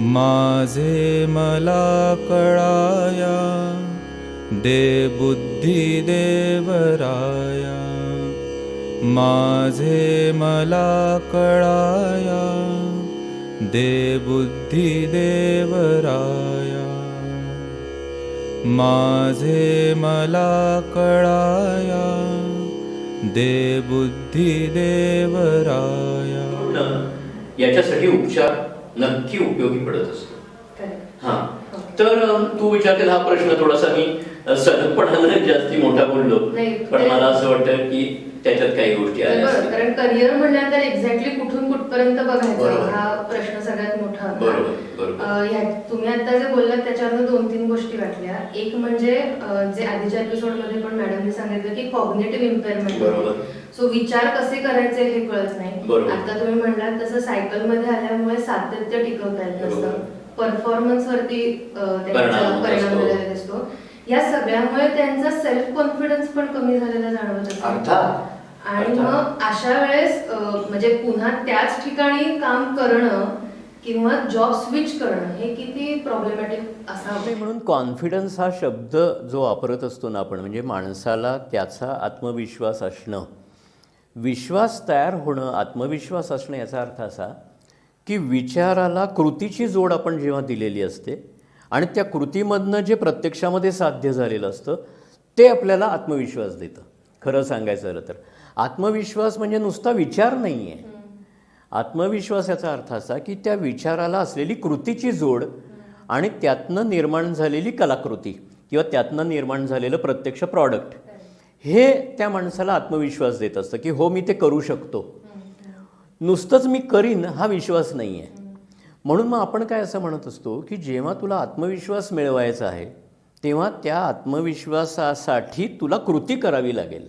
माझे मला कळाया दे बुद्धी देवराया. माझे मला कळाया दे बुद्धी देवराया. माझे मला कळाया दे बुद्धी देवराया. याच्यासाठी उपचार नक्की उपयोगी पडत असतो. हा तर तू विचारतील हा प्रश्न थोडासा मी अ, सलगपणानं जास्ती मोठा बोललो पण मला असं वाटतं की त्याच्यात काही गोष्टी असतील. कारण करिअर म्हणल्यानंतर एक्झॅक्टली कुठून कुठपर्यंत बघायचं. हा प्रश्न सगळ्यात मोठा. बरोबर, बरोबर. अं, ह्या- तुम्ही आता जे बोललात त्याच्यावर दोन तीन गोष्टी वाटल्या एक म्हणजे अं, जे आधीच्या एपिसोडमध्ये पण मॅडमने सांगितलं की कॉग्नेटिव्ह इम्पेअरमेंट बरोबर. सो विचार कसे करायचे हे कळत नाही बरोबर. आता तुम्ही म्हणलात तसं सायकलमध्ये आल्यामुळे सातत्य टिकवता येत बरोबर. नसतं परफॉर्मन्स वरती अं, त्यांचा परिणाम होत परिणाम असतो. झालेला दिसतो या सगळ्यामुळे त्यांचा सेल्फ कॉन्फिडन्स पण कमी झालेला जाणवत असतो अर्थात आणि अर्थात. मग अशा वेळेस अं, म्हणजे पुन्हा त्याच ठिकाणी काम करणं किंवा जॉब स्विच करणं हे किती प्रॉब्लेमॅटिक असावं? म्हणून कॉन्फिडन्स हा शब्द जो वापरत असतो ना आपण म्हणजे माणसाला त्याचा आत्मविश्वास असणं. विश्वास तयार होणं आत्मविश्वास असणं याचा अर्थ असा की विचाराला कृतीची जोड आपण जेव्हा दिलेली असते आणि त्या कृतीमधनं जे प्रत्यक्षामध्ये साध्य झालेलं असतं ते आपल्याला आत्मविश्वास देतं. खरं सांगायचं झालं तर. आत्मविश्वास म्हणजे नुसता विचार नाही आहे आत्मविश्वास याचा अर्थ असा की त्या विचाराला असलेली कृतीची जोड आणि त्यातनं निर्माण झालेली कलाकृती किंवा त्यातनं निर्माण झालेलं प्रत्यक्ष प्रॉडक्ट हे त्या माणसाला आत्मविश्वास देत असतं की हो मी ते करू शकतो. नुसतंच मी करीन हा विश्वास नाही आहे म्हणून मग आपण काय असं म्हणत असतो की जेव्हा तुला आत्मविश्वास मिळवायचा आहे तेव्हा त्या आत्मविश्वासासाठी तुला कृती करावी लागेल.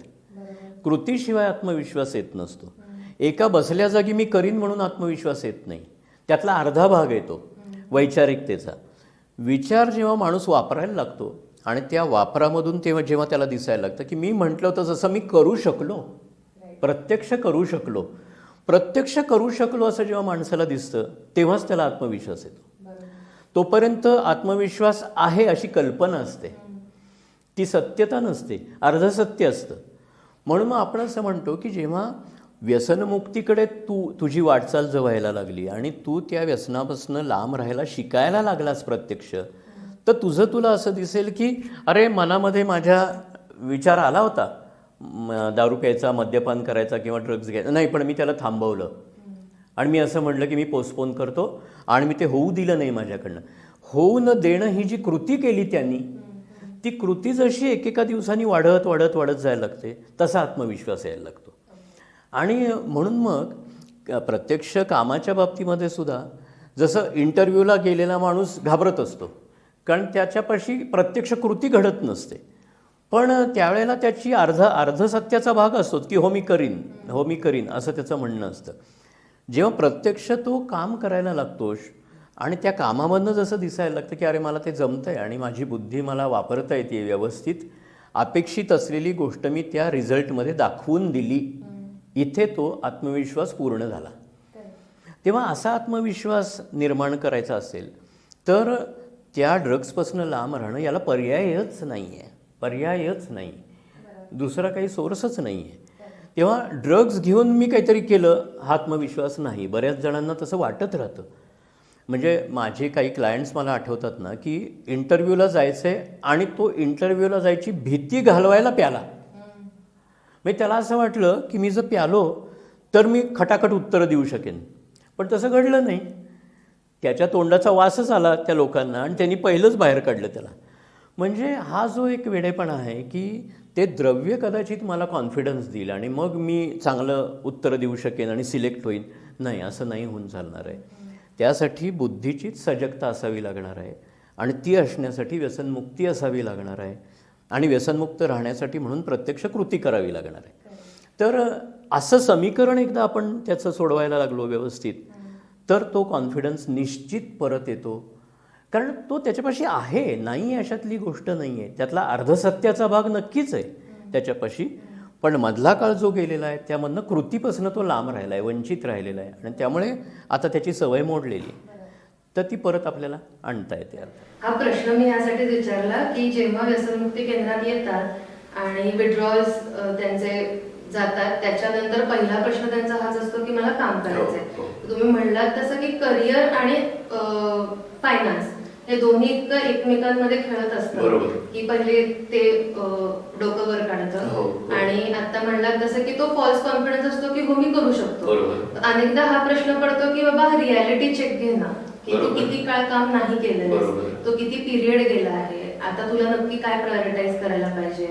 कृतीशिवाय आत्मविश्वास येत नसतो. एका बसल्या जागी मी करीन म्हणून आत्मविश्वास येत नाही. त्यातला अर्धा भाग येतो वैचारिकतेचा. विचार जेव्हा माणूस वापरायला लागतो आणि त्या वापरामधून तेव्हा जेव्हा त्याला दिसायला लागतं की मी म्हटलं होतं जसं मी करू शकलो प्रत्यक्ष करू शकलो. प्रत्यक्ष करू शकलो असं जेव्हा माणसाला दिसतं तेव्हाच त्याला आत्मविश्वास येतो. तोपर्यंत आत्मविश्वास आहे अशी कल्पना असते. ती सत्यता नसते अर्धसत्य असतं. म्हणून मग आपण असं म्हणतो की जेव्हा व्यसनमुक्तीकडे तू तुझी वाटचाल जवायला लागली आणि तू त्या व्यसनापासून लांब राहायला शिकायला लागलास प्रत्यक्ष तर तुझं तुला असं दिसेल की अरे मनामध्ये माझ्या विचार आला होता. दारू प्यायचा मद्यपान करायचा किंवा ड्रग्ज घ्यायचा. नाही पण मी त्याला थांबवलं. आणि मी असं म्हटलं की मी पोस्टपोन करतो आणि मी ते होऊ दिलं नाही माझ्याकडनं. होऊ न देणं ही जी कृती केली त्यांनी ती कृती जशी एकेका दिवसांनी वाढत वाढत वाढत जायला लागते तसा आत्मविश्वास यायला लागतो. आणि म्हणून मग प्रत्यक्ष कामाच्या बाबतीमध्ये सुद्धा जसं इंटरव्ह्यूला गेलेला माणूस घाबरत असतो कारण त्याच्यापाशी प्रत्यक्ष कृती घडत नसते. पण त्यावेळेला त्याची अर्ध अर्धसत्याचा भाग असतो की हो मी करीन हो मी करीन असं त्याचं म्हणणं असतं. जेव्हा प्रत्यक्ष तो काम करायला लागतोस आणि त्या कामामधनं जसं दिसायला लागतं की अरे मला ते जमतं आहे आणि माझी बुद्धी मला वापरता येते व्यवस्थित अपेक्षित असलेली गोष्ट मी त्या रिझल्टमध्ये दाखवून दिली. इथे तो आत्मविश्वास पूर्ण झाला. तेव्हा असा आत्मविश्वास निर्माण करायचा असेल तर त्या ड्रग्सपासून लांब राहणं याला पर्यायच नाही आहे पर्यायच नाही. दुसरा काही सोर्सच नाही आहे तेव्हा ड्रग्ज घेऊन मी काहीतरी केलं हा आत्मविश्वास नाही. बऱ्याच जणांना तसं वाटत राहतं. म्हणजे माझे काही क्लायंट्स मला आठवतात ना की इंटरव्ह्यूला जायचं आहे आणि तो इंटरव्ह्यूला जायची भीती घालवायला प्याला. म्हणजे त्याला असं वाटलं की मी जर प्यालो तर मी खटाखट उत्तरं देऊ शकेन. पण तसं घडलं नाही. त्याच्या तोंडाचा वासच आला त्या लोकांना आणि त्यांनी पहिलंच बाहेर काढलं त्याला. म्हणजे हा जो एक वेडेपणा आहे की ते द्रव्य कदाचित मला कॉन्फिडन्स देईल आणि मग मी चांगलं उत्तर देऊ शकेन आणि सिलेक्ट होईन. नाही असं नाही होऊन चालणार आहे. त्यासाठी बुद्धीचीच सजगता असावी लागणार आहे. आणि ती असण्यासाठी व्यसनमुक्ती असावी लागणार आहे. आणि व्यसनमुक्त राहण्यासाठी म्हणून प्रत्यक्ष कृती करावी लागणार आहे. तर असं समीकरण एकदा आपण त्याचं सोडवायला लागलो व्यवस्थित तर तो कॉन्फिडन्स निश्चित परत येतो. कारण तो त्याच्यापाशी आहे नाही आहे अशातली गोष्ट नाही आहे. त्यातला अर्धसत्याचा भाग नक्कीच आहे त्याच्यापाशी. पण मधला काळ जो गेलेला आहे त्यामधनं कृतीपासून तो लांब राहिला आहे वंचित राहिलेला आहे. आणि त्यामुळे आता त्याची सवय मोडलेली आहे. तर ती परत आपल्याला आणता येते हा प्रश्न मी यासाठीच विचारला की जेव्हा व्यसनमुक्ती केंद्रात येतात आणि विड्रॉल्स त्यांचे जातात त्याच्यानंतर पहिला प्रश्न त्यांचा हाच असतो की मला काम करायचंय हो, हो. तुम्ही म्हणलात तसं की करिअर आणि फायनान्स हे दोन्ही इतकं एकमेकांमध्ये खेळत असतात बरोबर. की पहिले ते डोकं वर हो, काढतं हो. आणि आता म्हणलात तसं की तो फॉल्स कॉन्फिडन्स असतो की हो मी करू शकतो. अनेकदा हा प्रश्न पडतो की बाबा रियालिटी चेक घे ना की तू बरोबर. किती काळ काम नाही केलं बरोबर. तो किती पिरियड गेला आहे आता तुला नक्की काय प्रायोरिटाईज करायला पाहिजे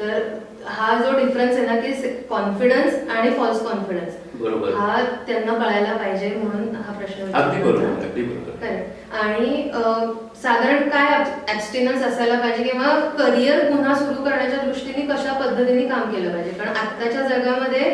तर हा जो डिफरन्स आहे ना की कॉन्फिडन्स आणि फॉल्स कॉन्फिडन्स बरोबर. हा त्यांना कळायला पाहिजे म्हणून हा प्रश्न अगदी विचारला बरोबर, होता. अगदी बरोबर. Correct. आणि अं, साधारण काय ऍबस्टिनन्स असायला पाहिजे किंवा करिअर पुन्हा सुरू करण्याच्या दृष्टीने कशा पद्धतीने काम केलं पाहिजे कारण आत्ताच्या जगामध्ये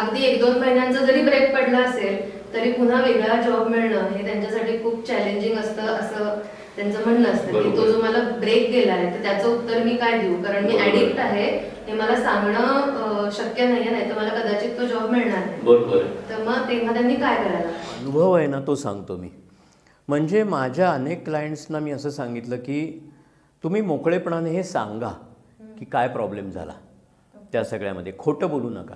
अगदी एक दोन महिन्यांचा जरी ब्रेक पडला असेल तरी पुन्हा वेगळा जॉब मिळणं हे त्यांच्यासाठी खूप चॅलेंजिंग असतं असं त्यांचं म्हणणं असतं. की. तो जो मला ब्रेक गेला आहे तर त्याचं उत्तर मी काय देऊ? कारण मी. ऍडिक्ट आहे हे मला सांगणं शक्य नाहीये नाही तर मला कदाचित तो जॉब मिळणार नाही. बरोबर तर मग तेव्हा त्यांनी काय करायला? अनुभव आहे ना तो सांगतो मी. म्हणजे माझ्या अनेक क्लायंट्सना मी असं सांगितलं की तुम्ही मोकळेपणाने हे सांगा की काय प्रॉब्लेम झाला त्या सगळ्यामध्ये. खोटं बोलू नका.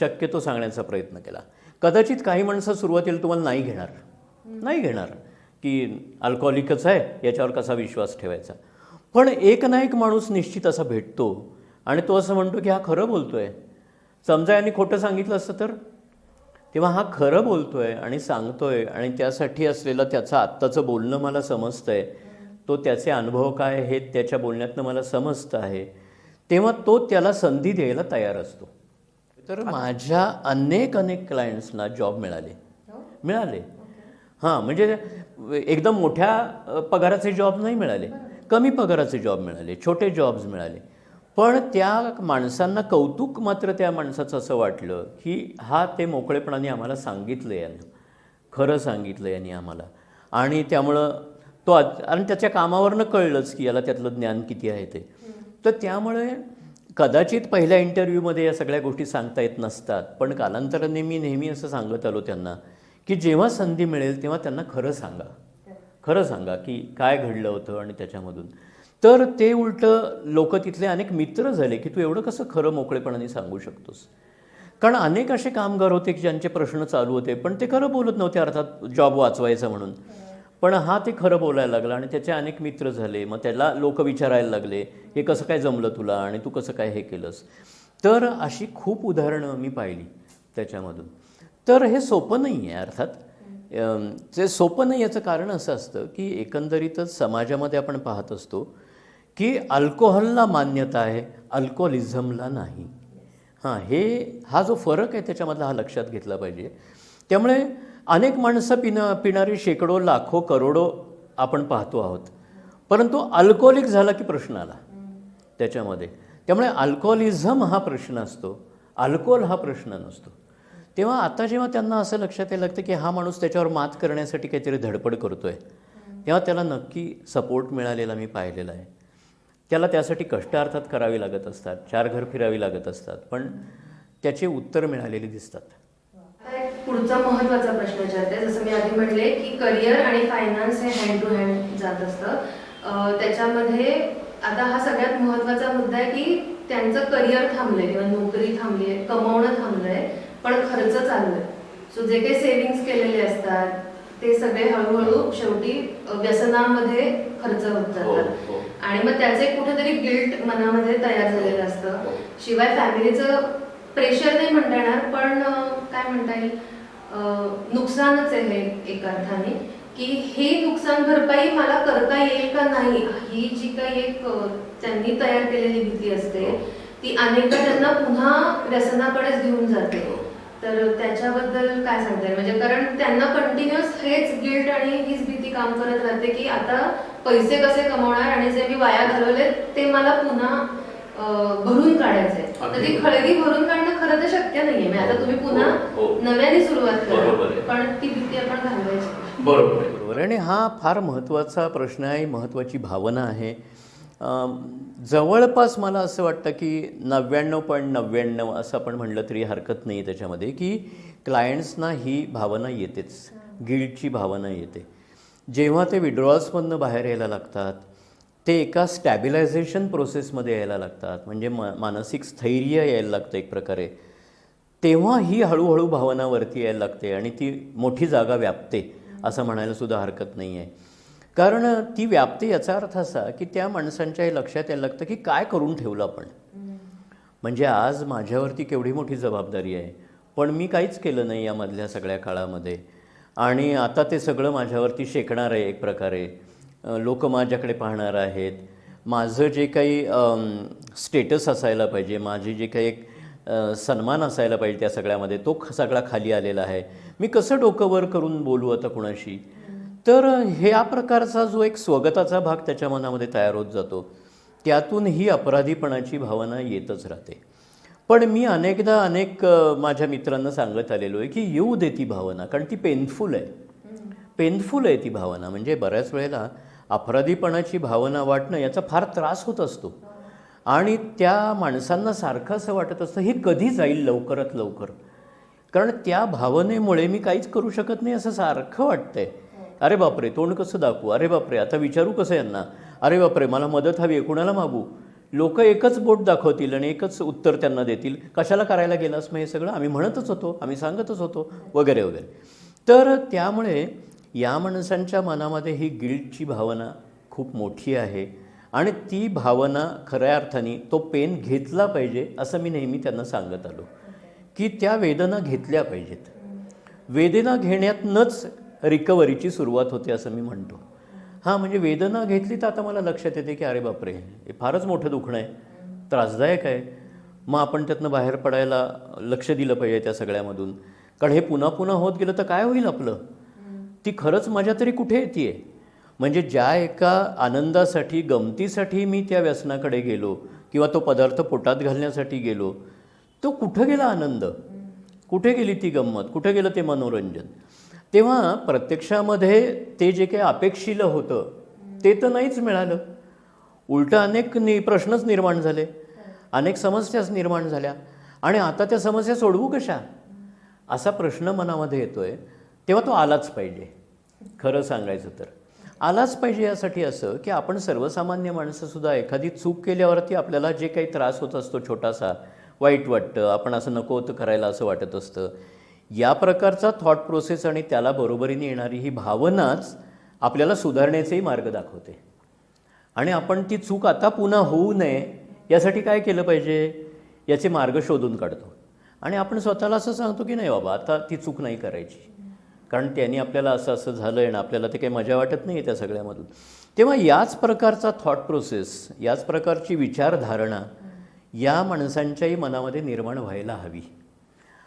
शक्यतो सांगण्याचा प्रयत्न केला. कदाचित काही माणसं सुरुवातीला तुम्हाला नाही घेणार. नाही घेणार की अल्कोहोलिकच आहे याच्यावर कसा विश्वास ठेवायचा? पण एक ना एक माणूस निश्चित असा भेटतो आणि तो असं म्हणतो की हा खरं बोलतोय. समजा यांनी खोटं सांगितलं असतं तर? तेव्हा हा खरं बोलतोय आणि सांगतोय आणि त्यासाठी असलेलं त्याचं आत्ताचं बोलणं मला समजतंय. तो त्याचे अनुभव काय हे त्याच्या बोलण्यातनं मला समजतं आहे. तेव्हा तो त्याला संधी द्यायला तयार असतो. तर माझ्या अनेक अनेक क्लायंट्सना जॉब मिळाले. मिळाले. हां म्हणजे एकदम मोठ्या पगाराचे जॉब नाही मिळाले. कमी पगाराचे जॉब मिळाले. छोटे जॉब्स मिळाले. पण त्या माणसांना कौतुक मात्र त्या माणसाचं असं वाटलं की हा ते मोकळेपणाने आम्हाला सांगितलं यानं. खरं सांगितलं यांनी आम्हाला. आणि त्यामुळं तो आणि त्याच्या कामावरनं कळलंच की याला त्यातलं ज्ञान किती आहे ते. तर त्यामुळे कदाचित पहिल्या इंटरव्ह्यूमध्ये या सगळ्या गोष्टी सांगता येत नसतात पण कालांतराने मी नेहमी असं सांगत आलो त्यांना की जेव्हा संधी मिळेल तेव्हा त्यांना खरं सांगा. खरं सांगा की काय घडलं होतं आणि त्याच्यामधून. तर ते उलटं लोक तिथले अनेक मित्र झाले की तू एवढं कसं खरं मोकळेपणाने सांगू शकतोस? कारण अनेक असे कामगार होते की ज्यांचे प्रश्न चालू होते पण ते खरं बोलत नव्हते अर्थात जॉब वाचवायचा म्हणून. पण हा ते खरं बोलायला लागला आणि त्याचे अनेक मित्र झाले. मग त्याला लोक विचारायला लागले हे कसं काय जमलं तुला आणि तू कसं काय हे केलंस? तर अशी खूप उदाहरणं मी पाहिली त्याच्यामधून. तर हे सोपं नाही आहे अर्थात ते सोपं नाही याचं कारण असं असतं की एकंदरीतच समाजामध्ये आपण पाहत असतो की अल्कोहोलला मान्यता आहे अल्कोहोलिझमला नाही. हां हे हा जो फरक आहे त्याच्यामधला हा लक्षात घेतला पाहिजे. त्यामुळे अनेक माणसं पिणं पिणारी शेकडो लाखो करोडो आपण पाहतो आहोत. परंतु अल्कोहोलिक झाला की प्रश्न आला. त्याच्यामध्ये. त्यामुळे अल्कोहोलिझम हा प्रश्न असतो. अल्कोहोल हा प्रश्न नसतो. तेव्हा आता जेव्हा त्यांना असं लक्षात यायला लागतं की हा माणूस त्याच्यावर मात करण्यासाठी काहीतरी धडपड करतो आहे तेव्हा त्याला नक्की सपोर्ट मिळालेला मी पाहिलेला आहे. त्याला त्यासाठी कष्ट अर्थात करावी लागत असतात. चार घर फिरावी लागत असतात. पण त्याचे उत्तर मिळालेले दिसतात. पुढचा महत्त्वाचा प्रश्न विचारते. जसं मी आधी म्हणले की करिअर आणि फायनान्स हे हँड टू हँड जात असतं. त्याच्यामध्ये आता हा सगळ्यात महत्त्वाचा मुद्दा आहे की त्यांचं करिअर थांबलंय किंवा नोकरी थांबली आहे कमवणं थांबलंय पण खर्च चालू आहे. सो जे काही सेव्हिंग्स केलेले असतात ते सगळे हळूहळू शेवटी व्यसनामध्ये खर्च होत हो, जातात. हो. आणि मग त्याचे कुठेतरी गिल्ट मनामध्ये तयार झालेलं असतं हो. शिवाय फॅमिलीचं प्रेशर नाही म्हणता येणार पण काय म्हणता येईल? नुकसानच आहे एक अर्थाने की हे नुकसान भरपाई मला करता येईल का नाही ही जी काही एक त्यांनी तयार केलेली भीती असते. ती अनेकदा त्यांना पुन्हा व्यसनाकडेच घेऊन जाते. तर त्याच्याबद्दल काय सांगता येईल म्हणजे कारण त्यांना कंटिन्युअस हेच गिल्ट आणि हीच भीती काम करत राहते की आता पैसे कसे कमवणार आणि जे मी वाया घालवले ते मला पुन्हा भरून काढायचे तर ती. खळगी भरून काढणं खरं तर शक्य नाहीये. म्हणजे आता तुम्ही पुन्हा हो, हो. नव्याने सुरुवात बरोबर करा. पण ती भीती आपण घालवायची. बरोबर बरोबर. आणि हा फार महत्त्वाचा प्रश्न आहे महत्त्वाची भावना आहे. अम, जवळपास मला असं वाटतं की नव्याण्णव पॉईंट नव्याण्णव असं आपण म्हणलं तरी हरकत नाही त्याच्यामध्ये की क्लायंट्सना ही भावना येतेच. गिल्टची भावना येते. जेव्हा ते विड्रॉल्समधनं बाहेर यायला लागतात ते एका स्टॅबिलायझेशन प्रोसेसमध्ये यायला लागतात. म्हणजे म मानसिक स्थैर्य यायला लागतं एक प्रकारे. तेव्हा ही हळूहळू भावनावरती यायला लागते आणि ती मोठी जागा व्यापते असं म्हणायला सुद्धा हरकत नाही आहे कारण ती व्यापते याचा अर्थ असा की त्या माणसांच्या हे लक्षात यायला लागतं की काय करून ठेवलं आपण. म्हणजे आज माझ्यावरती केवढी मोठी जबाबदारी आहे. पण मी काहीच केलं नाही यामधल्या सगळ्या काळामध्ये. आणि आता ते सगळं माझ्यावरती शेकणार आहे एक प्रकारे. लोक माझ्याकडे पाहणार आहेत. माझं जे काही स्टेटस असायला पाहिजे माझी जे काही एक सन्मान असायला पाहिजे त्या सगळ्यामध्ये तो सगळा खाली आलेला आहे. मी कसं डोकं वर करून बोलू आता कुणाशी? तर ह्या प्रकारचा जो एक स्वगताचा भाग त्याच्या मनामध्ये तयार होत जातो. त्यातून ही अपराधीपणाची भावना येतच राहते. पण मी अनेकदा अनेक माझ्या मित्रांना सांगत आलेलो आहे की येऊ दे ती भावना कारण ती पेनफुल आहे. पेनफुल आहे ती भावना. म्हणजे बऱ्याच वेळेला अपराधीपणाची भावना वाटणं याचा फार त्रास होत असतो. आणि त्या माणसांना सारखं असं वाटत असतं हे कधी जाईल लवकरात लवकर? कारण त्या भावनेमुळे मी काहीच करू शकत नाही असं सारखं वाटतंय. अरे बापरे तोंड कसं दाखवू? अरे बापरे आता विचारू कसं यांना? अरे बापरे मला मदत हवी आहे कुणाला मागू? लोक एकच बोट दाखवतील आणि एकच उत्तर त्यांना देतील. कशाला करायला गेलास मग हे सगळं? आम्ही म्हणतच होतो आम्ही सांगतच होतो वगैरे वगैरे. तर त्यामुळे या माणसांच्या मनामध्ये ही गिल्टची भावना खूप मोठी आहे आणि ती भावना खऱ्या अर्थाने तो पेन घेतला पाहिजे असं मी नेहमी त्यांना सांगत आलो. की त्या वेदना घेतल्या पाहिजेत. वेदना घेण्यातनंच रिकव्हरीची सुरुवात होते असं मी म्हणतो. हां म्हणजे वेदना घेतली तर आता मला लक्षात येते की अरे बापरे हे फारच मोठं दुखणं आहे. त्रासदायक आहे. मग आपण त्यातनं बाहेर पडायला लक्ष दिलं पाहिजे त्या सगळ्यामधून. कारण हे पुन्हा पुन्हा होत गेलं तर काय होईल आपलं? ती खरंच माझ्या तरी कुठे येते म्हणजे ज्या एका आनंदासाठी गमतीसाठी मी त्या व्यसनाकडे गेलो किंवा तो पदार्थ पोटात घालण्यासाठी गेलो तो कुठं गेला आनंद? कुठे गेली ती गंमत? कुठे गेलं ते मनोरंजन? तेव्हा प्रत्यक्षामध्ये ते जे काही अपेक्षिलं होतं ते तर नाहीच मिळालं. उलटं अनेक नि प्रश्नच निर्माण झाले. अनेक समस्याच निर्माण झाल्या. आणि आता त्या समस्या सोडवू कशा? असा प्रश्न मनामध्ये येतो आहे तेव्हा तो आलाच पाहिजे. खरं सांगायचं तर. आलाच पाहिजे यासाठी असं की आपण सर्वसामान्य माणसंसुद्धा एखादी चूक केल्यावरती आपल्याला जे काही त्रास होत असतो छोटासा वाईट वाटतं आपण असं नको होतं करायला असं वाटत असतं. या प्रकारचा थॉट प्रोसेस आणि त्याला बरोबरीने येणारी ही भावनाच आपल्याला सुधारण्याचेही मार्ग दाखवते. आणि आपण ती चूक आता पुन्हा होऊ नये यासाठी काय केलं पाहिजे? याचे मार्ग शोधून काढतो. आणि आपण स्वतःला असं सांगतो की नाही बाबा आता ती चूक नाही करायची. कारण त्यांनी आपल्याला असं असं झालं आहे ना आपल्याला ते काही मजा वाटत नाही आहे त्या सगळ्यामधून. तेव्हा याच प्रकारचा थॉट प्रोसेस याच प्रकारची विचारधारणा या माणसांच्याही मनामध्ये निर्माण व्हायला हवी.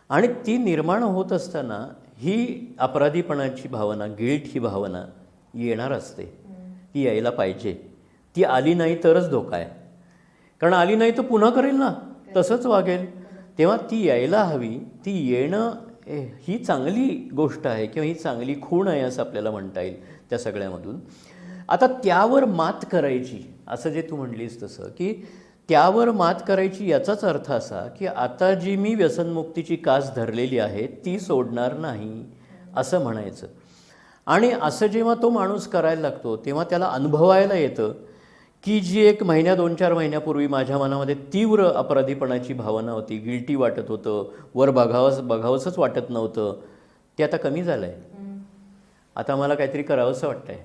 आणि ती निर्माण होत असताना ही अपराधीपणाची भावना गिल्ट ही भावना येणार असते. ती यायला पाहिजे. ती आली नाही तरच धोका आहे. कारण आली नाही तर पुन्हा करेल ना. तसंच वागेल. तेव्हा ती यायला हवी. ती येणं ही चांगली गोष्ट आहे किंवा ही चांगली खूण आहे असं आपल्याला म्हणता येईल त्या सगळ्यामधून. आता त्यावर मात करायची असं जे तू म्हणलीस तसं की त्यावर मात करायची याचाच अर्थ असा की आता जी मी व्यसनमुक्तीची कास धरलेली आहे ती सोडणार नाही असं म्हणायचं. आणि असं जेव्हा तो माणूस करायला लागतो तेव्हा त्याला अनुभवायला येतं की जी एक महिन्या दोन चार महिन्यापूर्वी माझ्या मनामध्ये तीव्र अपराधीपणाची भावना होती. गिल्टी वाटत होतं. वर बघावंच बघावंसंच वाटत नव्हतं. ते आता कमी झालं आहे आता मला काहीतरी करावंसं वाटतं आहे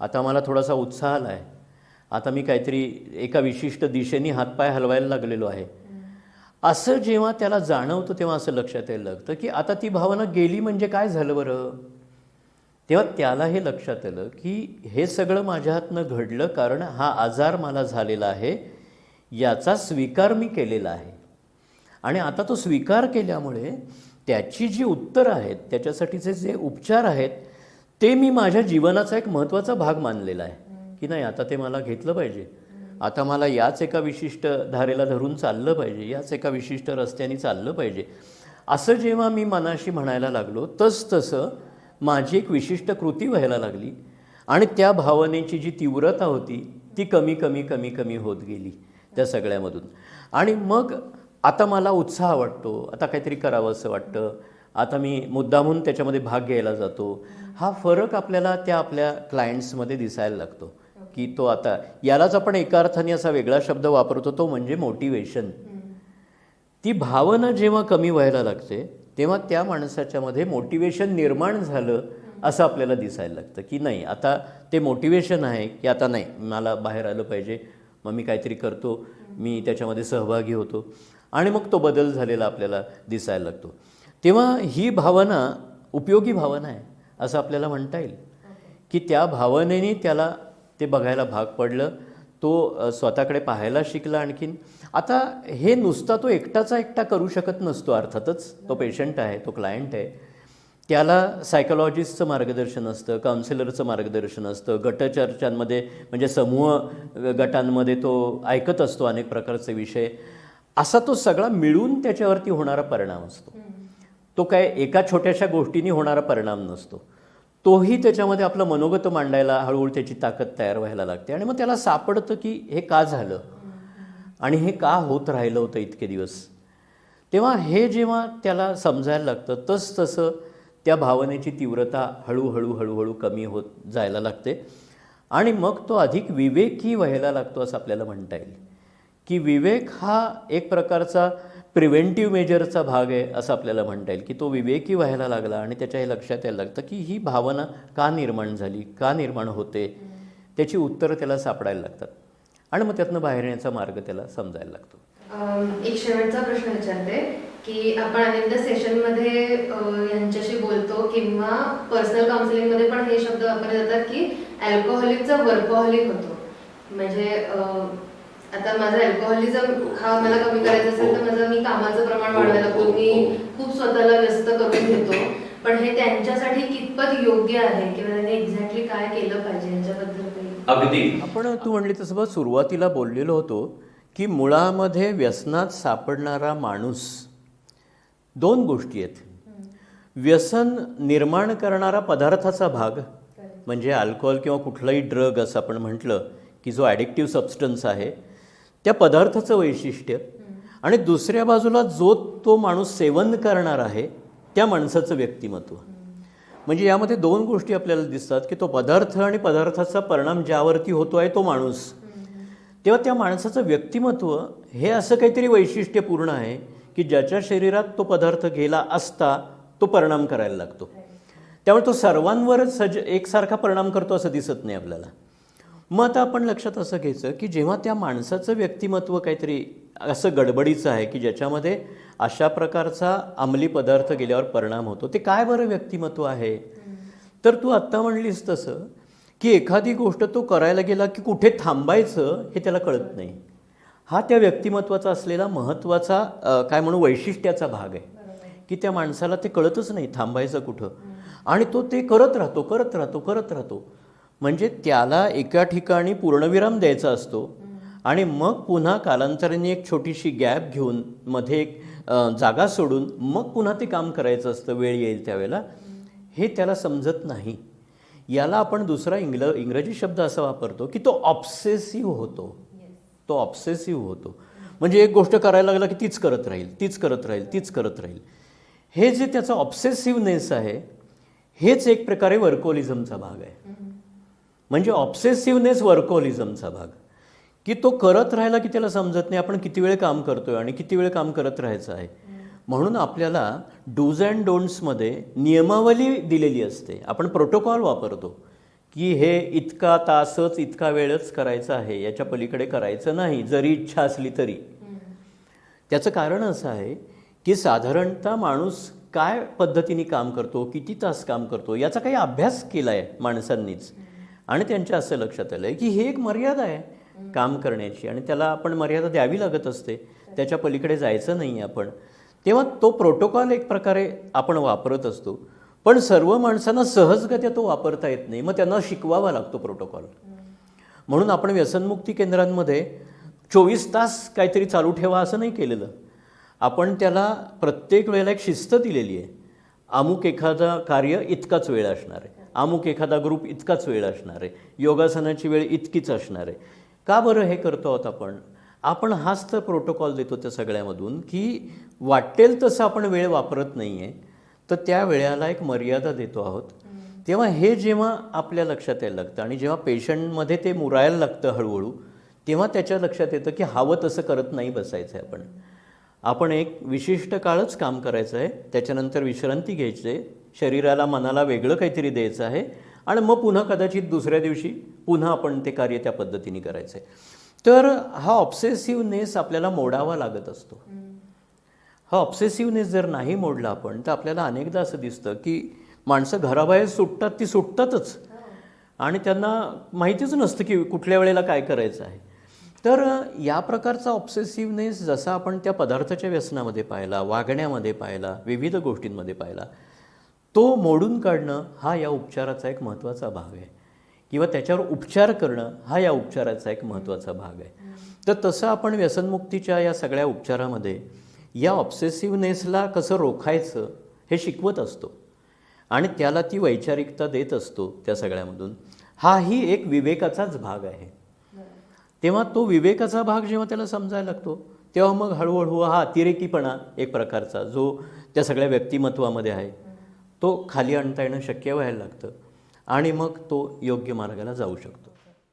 आता मला थोडासा उत्साह आला आहे आता मी काहीतरी एका विशिष्ट दिशेने हातपाय हलवायला लागलेलो आहे. असं जेव्हा त्याला जाणवतं तेव्हा असं लक्षात यायला लागतं की आता ती भावना गेली म्हणजे काय झालं बरं? तेव्हा त्याला हे लक्षात आलं की हे सगळं माझ्या हातनं घडलं कारण हा आजार मला झालेला आहे याचा स्वीकार मी केलेला आहे. आणि आता तो स्वीकार केल्यामुळे त्याची जी उत्तरं आहेत त्याच्यासाठीचे जे उपचार आहेत ते मी माझ्या जीवनाचा एक महत्त्वाचा भाग मानलेला आहे. की नाही आता ते मला घेतलं पाहिजे. आता मला याच एका विशिष्ट धारेला धरून चाललं पाहिजे याच एका विशिष्ट रस्त्याने चाललं पाहिजे. असं जेव्हा मी मनाशी म्हणायला लागलो तस तसं माझी एक विशिष्ट कृती व्हायला लागली आणि त्या भावनेची जी तीव्रता होती ती कमी कमी कमी कमी होत गेली त्या सगळ्यामधून. आणि मग आता मला उत्साह वाटतो आता काहीतरी करावं असं वाटतं. आता मी मुद्दामून त्याच्यामध्ये भाग घ्यायला जातो. हा फरक आपल्याला त्या आपल्या क्लायंट्समध्ये दिसायला लागतो. की तो आता यालाच आपण एका अर्थाने असा वेगळा शब्द वापरतो तो म्हणजे मोटिवेशन ती भावना जेव्हा कमी व्हायला लागते तेव्हा त्या माणसाच्यामध्ये मोटिवेशन निर्माण झालं असं आपल्याला दिसायला लागतं की नाही आता ते मोटिवेशन आहे की आता नाही मला बाहेर आलं पाहिजे मग मी काहीतरी करतो मी त्याच्यामध्ये सहभागी होतो. आणि मग तो बदल झालेला आपल्याला दिसायला लागतो. तेव्हा ही भावना उपयोगी भावना आहे असं आपल्याला म्हणता येईल. की त्या भावनेने त्याला ते बघायला भाग पडलं तो स्वतःकडे पाहायला शिकला आणखीन. आता हे नुसता तो एकटाचा एकटा करू शकत नसतो अर्थातच. तो पेशंट आहे तो क्लायंट आहे. त्याला सायकोलॉजिस्टचं मार्गदर्शन असतं काउन्सिलरचं मार्गदर्शन असतं गटचर्चांमध्ये म्हणजे समूह गटांमध्ये तो ऐकत असतो अनेक प्रकारचे विषय. असा तो सगळा मिळून त्याच्यावरती होणारा परिणाम असतो. तो काय एका छोट्याशा गोष्टीने होणारा परिणाम नसतो. तोही त्याच्यामध्ये आपलं मनोगत मांडायला हळूहळू त्याची ताकद तयार व्हायला लागते. आणि मग त्याला सापडतं की हे का झालं? आणि हे का होत राहिलं होतं इतके दिवस? तेव्हा हे जेव्हा त्याला समजायला लागतं तस तसं त्या भावनेची तीव्रता हळूहळू हळूहळू कमी होत जायला लागते. आणि मग तो अधिक विवेकी व्हायला लागतो असं आपल्याला म्हणता येईल. की विवेक हा एक प्रकारचा प्रिव्हेंटिव्ह मेजरचा भाग आहे असं आपल्याला म्हणता येईल की तो विवेकी व्हायला लागला आणि त्याच्या हे लक्षात यायला लागतं की ही भावना का निर्माण झाली का निर्माण होते त्याची उत्तरं त्याला सापडायला लागतात. आणि मग त्यातनं बाहेर येण्याचा मार्ग त्याला समजायला लागतो. एक शेवटचा प्रश्न विचारते की आपण अनेकदा सेशनमध्ये यांच्याशी बोलतो किंवा पर्सनल काउन्सिलिंगमध्ये पण हे शब्द वापरले जातात की अल्कोहोलिकचा वर्कोहॉलिक होतो. म्हणजे आता माझं अल्कोहोलिझम हा मला कमी करायचा असेल तर माझं मी कामाचं प्रमाण वाढवायला लागतो मी खूप स्वतःला व्यस्त करून घेतो. पण हे त्यांच्यासाठी कितपत योग्य आहे? किंवा त्यांनी एक्झॅक्टली काय केलं पाहिजे याच्याबद्दल अगदी. आपण तू म्हणली तसं बघ सुरुवातीला बोललेलो होतो की मुळामध्ये व्यसनात सापडणारा माणूस दोन गोष्टी आहेत. व्यसन निर्माण करणारा पदार्थाचा भाग म्हणजे अल्कोहोल किंवा कुठलाही ड्रग असं आपण म्हटलं की जो ॲडिक्टिव्ह सबस्टन्स आहे त्या पदार्थाचं वैशिष्ट्य. आणि दुसऱ्या बाजूला जो तो माणूस सेवन करणार आहे त्या माणसाचं व्यक्तिमत्व. म्हणजे यामध्ये दोन गोष्टी आपल्याला दिसतात की तो पदार्थ आणि पदार्थाचा परिणाम ज्यावरती होतो आहे तो माणूस. तेव्हा त्या माणसाचं व्यक्तिमत्व हे असं काहीतरी वैशिष्ट्यपूर्ण आहे की ज्याच्या शरीरात तो पदार्थ गेला असता तो परिणाम करायला लागतो. त्यामुळे तो सर्वांवरच सज एकसारखा परिणाम करतो असं दिसत नाही आपल्याला. मग आता आपण लक्षात असं घ्यायचं की जेव्हा त्या माणसाचं व्यक्तिमत्व काहीतरी असं गडबडीचं आहे की ज्याच्यामध्ये अशा प्रकारचा अंमली पदार्थ गेल्यावर परिणाम होतो ते काय बरं व्यक्तिमत्व आहे? तर तू आत्ता म्हणलीस तसं की एखादी गोष्ट तो करायला गेला की कुठे थांबायचं हे त्याला कळत नाही. हा त्या व्यक्तिमत्वाचा असलेला महत्त्वाचा काय म्हणू वैशिष्ट्याचा भाग आहे. की त्या माणसाला ते कळतच नाही थांबायचं कुठं. आणि तो ते करत राहतो करत राहतो करत राहतो. म्हणजे त्याला एका ठिकाणी पूर्णविराम द्यायचा असतो. आणि मग पुन्हा कालांतराने एक छोटीशी गॅप घेऊन मध्ये एक जागा सोडून मग पुन्हा ते काम करायचं असतं वेळ येईल त्यावेळेला. हे त्याला समजत नाही. याला आपण दुसरा इंग्ल इंग्रजी शब्द असा वापरतो की तो ऑब्सेसिव्ह होतो. तो ऑब्सेसिव्ह होतो. म्हणजे एक गोष्ट करायला लागला की तीच करत राहील तीच करत राहील तीच करत राहील. हे जे त्याचा ऑब्सेसिव्हनेस आहे हेच एक प्रकारे वर्कोलिझमचा भाग आहे. म्हणजे ऑब्सेसिव्हनेस वर्कोलिझमचा भाग. की तो करत राहिला की त्याला समजत नाही आपण किती वेळ काम करतोय आणि किती वेळ काम करत राहायचं आहे. म्हणून आपल्याला डूज अँड डोंट्समध्ये नियमावली दिलेली असते. आपण प्रोटोकॉल वापरतो. की हे इतका तासच इतका वेळच करायचं आहे याच्या पलीकडे करायचं नाही जरी इच्छा असली तरी. त्याचं कारण असं आहे की साधारणतः माणूस काय पद्धतीने काम करतो किती तास काम करतो याचा काही अभ्यास केला आहे माणसांनीच. आणि त्यांच्या असं लक्षात आलं आहे की ही एक मर्यादा आहे काम करण्याची आणि त्याला आपण मर्यादा द्यावी लागत असते. त्याच्या पलीकडे जायचं नाही आपण. तेव्हा तो प्रोटोकॉल एक प्रकारे आपण वापरत असतो. पण सर्व माणसांना सहजगत्या तो वापरता येत नाही. मग त्यांना शिकवावा लागतो प्रोटोकॉल. म्हणून आपण व्यसनमुक्ती केंद्रांमध्ये चोवीस तास काहीतरी चालू ठेवा असं नाही केलेलं. आपण त्याला प्रत्येक वेळेला एक शिस्त दिलेली आहे. अमुक एखादा कार्य इतकाच वेळ असणार आहे. अमुक एखादा ग्रुप इतकाच वेळ असणार आहे. योगासनाची वेळ इतकीच असणार आहे. का बरं हे करतो आहोत आपण? आपण हाच तर प्रोटोकॉल देतो त्या सगळ्यामधून की वाटेल तसं आपण वेळ वापरत नाही आहे तर त्या वेळेला एक मर्यादा देतो आहोत. तेव्हा हे जेव्हा आपल्या लक्षात यायला लागतं आणि जेव्हा पेशंटमध्ये ते मुरायला लागतं हळूहळू तेव्हा त्याच्या लक्षात येतं की हवं तसं करत नाही बसायचं आहे आपण. आपण एक विशिष्ट काळच काम करायचं आहे त्याच्यानंतर विश्रांती घ्यायची आहे शरीराला मनाला वेगळं काहीतरी द्यायचं आहे. आणि मग पुन्हा कदाचित दुसऱ्या दिवशी पुन्हा आपण ते कार्य त्या पद्धतीने करायचं आहे तर हा ऑब्सेसिव्हनेस आपल्याला मोडावा लागत असतो. हा ऑब्सेसिव्हनेस जर नाही मोडला आपण तर आपल्याला अनेकदा असं दिसतं की माणसं घराबाहेर सुटतात ती सुटतातच. आणि त्यांना माहितीच नसतं की कुठल्या वेळेला काय करायचं आहे. तर या प्रकारचा ऑब्सेसिव्हनेस जसा आपण त्या पदार्थाच्या व्यसनामध्ये पाहिला वागण्यामध्ये पाहिला विविध गोष्टींमध्ये पाहिला तो मोडून काढणं हा या उपचाराचा एक महत्त्वाचा भाग आहे. किंवा त्याच्यावर उपचार करणं हा या उपचाराचा एक महत्त्वाचा भाग आहे. तर तसं आपण व्यसनमुक्तीच्या या सगळ्या उपचारामध्ये या ऑब्सेसिव्हनेसला कसं रोखायचं हे शिकवत असतो. आणि त्याला ती वैचारिकता देत असतो त्या सगळ्यामधून. हाही एक विवेकाचाच भाग आहे. तेव्हा तो विवेकाचा भाग जेव्हा त्याला समजायला लागतो तेव्हा मग हळूहळू हा अतिरेकीपणा एक प्रकारचा जो त्या सगळ्या व्यक्तिमत्वामध्ये आहे. तो खाली आणता येणं शक्य व्हायला लागतं आणि मग तो योग्य मार्गाला जाऊ शकतो.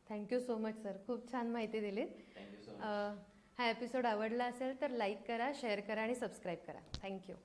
थँक्यू सो मच सर खूप छान माहिती दिली हा एपिसोड आवडला असेल तर लाईक करा शेअर करा आणि सबस्क्राईब करा. थँक्यू